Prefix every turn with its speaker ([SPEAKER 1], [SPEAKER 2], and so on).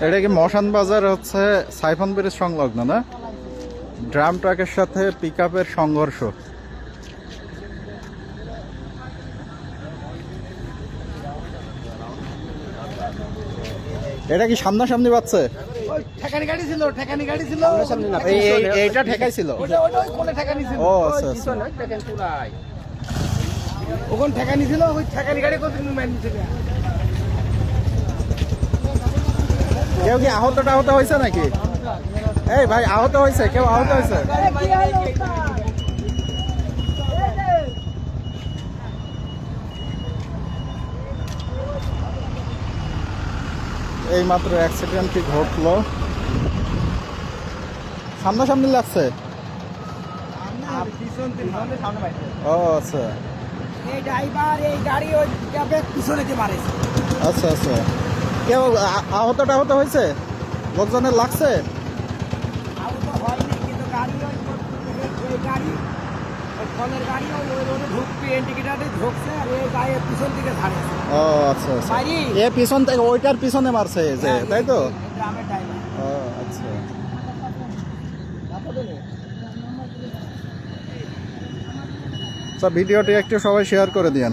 [SPEAKER 1] এটা কি মশান বাজার হচ্ছে সাইফন ব্রিজ সংলগ্ন না? ড্রাম ট্রাকের সাথে পিক সংঘর্ষ। এটা কি সামনাসামনি পাচ্ছে
[SPEAKER 2] ঠেকানি গাড়ি ছিল ঠেকানি গাড়ি ছিল।
[SPEAKER 1] এই- এই- এইটা ঠেকাইছিল
[SPEAKER 2] ওটা ওটা ওই কোনে ঠেকানি ছিল।
[SPEAKER 1] ও আচ্ছা আচ্ছা।
[SPEAKER 2] ওখানে ঠেকানি ছিল ওই ঠেকানি গাড়ি কত মেন ছিল
[SPEAKER 1] কেউ কি আহত টাহত হয়েছে নাকি? এই ভাই আহত হয়েছে কেউ আহত হয়েছে? এই মাত্র অ্যাক্সিডেন্টটি ঘটলো? সামনাসামনি লাগছে? ও আচ্ছা।
[SPEAKER 2] এই ড্রাইভার এই গাড়ি ওই পিছনে যে মারেছে।
[SPEAKER 1] আচ্ছা আচ্ছা। কেউ আহত টাহত হয়েছে? লোকজনের লাগছে?
[SPEAKER 2] আহত হয়নি কিন্তু গাড়ি ওই গাড়ি ফোনের গাড়ি ওই রোডে ঢুকবে ইন্ডিকেটারে ঢুকছে আর এই গাড়ি পিছন দিকে
[SPEAKER 1] ও আচ্ছা আচ্ছা। এ পিছন থেকে ওইটার পিছনে মারছে যে তাই তো?
[SPEAKER 2] গ্রামের ড্রাইভার
[SPEAKER 1] ও আচ্ছা। আচ্ছা ভিডিওটি একটু সবাই শেয়ার করে দিয়েন।